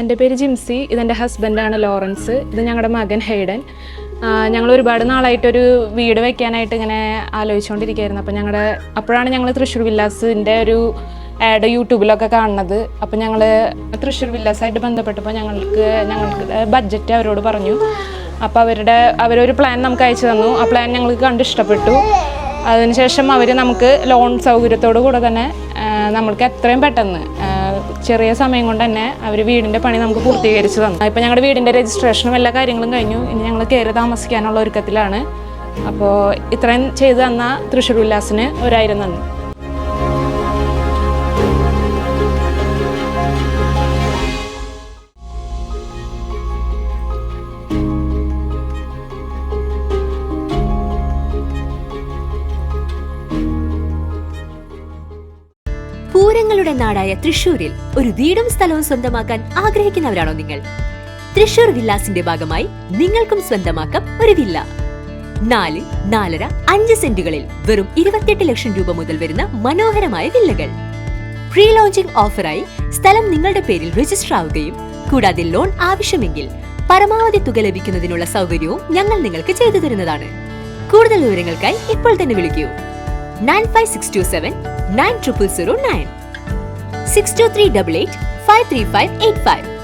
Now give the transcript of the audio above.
എന്റെ പേര് ജിംസി ഇതെന്റെ ഹസ്ബൻഡാണ് ലോറൻസ് ഇത് ഞങ്ങളുടെ മകൻ ഹെയ്ഡൻ. ഞങ്ങൾ ഒരുപാട് നാളായിട്ടൊരു വീട് വെക്കാനായിട്ട് ഇങ്ങനെ ആലോചിച്ചുകൊണ്ടിരിക്കുകയായിരുന്നു അപ്പോൾ ഞങ്ങളുടെ അപ്പോഴാണ് ഞങ്ങൾ തൃശ്ശൂർ വില്ലാസിന്റെ ഒരു ആഡ് യൂട്യൂബിലൊക്കെ കാണുന്നത്. അപ്പോൾ ഞങ്ങൾ തൃശ്ശൂർ വില്ലാസായിട്ട് ബന്ധപ്പെട്ടപ്പോൾ ഞങ്ങൾക്ക് ഞങ്ങൾക്ക് ബഡ്ജറ്റ് അവരോട് പറഞ്ഞു. അപ്പോൾ അവരുടെ അവരൊരു പ്ലാൻ നമുക്ക് അയച്ചു തന്നു. ആ പ്ലാൻ ഞങ്ങൾക്ക് കണ്ട് ഇഷ്ടപ്പെട്ടു. അതിനുശേഷം അവർ നമുക്ക് ലോൺ സൗകര്യത്തോടു കൂടെ തന്നെ നമ്മൾക്ക് എത്രയും പെട്ടെന്ന് ചെറിയ സമയം കൊണ്ട് തന്നെ അവർ വീടിന്റെ പണി നമുക്ക് പൂർത്തീകരിച്ച് തന്നു. ഇപ്പോൾ ഞങ്ങളുടെ വീടിന്റെ രജിസ്ട്രേഷനും എല്ലാ കാര്യങ്ങളും കഴിഞ്ഞു. ഇനി ഞങ്ങൾ കയറി താമസിക്കാനുള്ള ഒരുക്കത്തിലാണ്. അപ്പോൾ ഇത്രയും ചെയ്തു തന്ന തൃശ്ശൂർ ഉല്ലാസിന് ഒരായിരം നന്ദി. പൂരങ്ങളുടെ നാടായ തൃശൂരിൽ ഒരു വീടും സ്ഥലവും സ്വന്തമാക്കാൻ ആഗ്രഹിക്കുന്നവരാണോ നിങ്ങൾ? തൃശൂർ വില്ലാസിന്റെ ഭാഗമായി നിങ്ങൾക്കും സ്വന്തമാക്കാം ഒരു വില്ല. നാല് നാലര അഞ്ച് സെന്റുകളിൽ വെറും ഇരുപത്തിയെട്ട് ലക്ഷം രൂപ മുതൽ വരുന്ന മനോഹരമായ വില്ലകൾ. പ്രീ ലോഞ്ചിംഗ് ഓഫറായി സ്ഥലം നിങ്ങളുടെ പേരിൽ രജിസ്റ്റർ ആവുകയും കൂടാതെ ലോൺ ആവശ്യമെങ്കിൽ പരമാവധി തുക ലഭിക്കുന്നതിനുള്ള സൗകര്യവും ഞങ്ങൾ നിങ്ങൾക്ക് ചെയ്തു തരുന്നതാണ്. കൂടുതൽ വിവരങ്ങൾക്കായി ഇപ്പോൾ തന്നെ വിളിക്കൂ. Nine five six two seven nine triple zero nine. Six two three double eight five three five eight five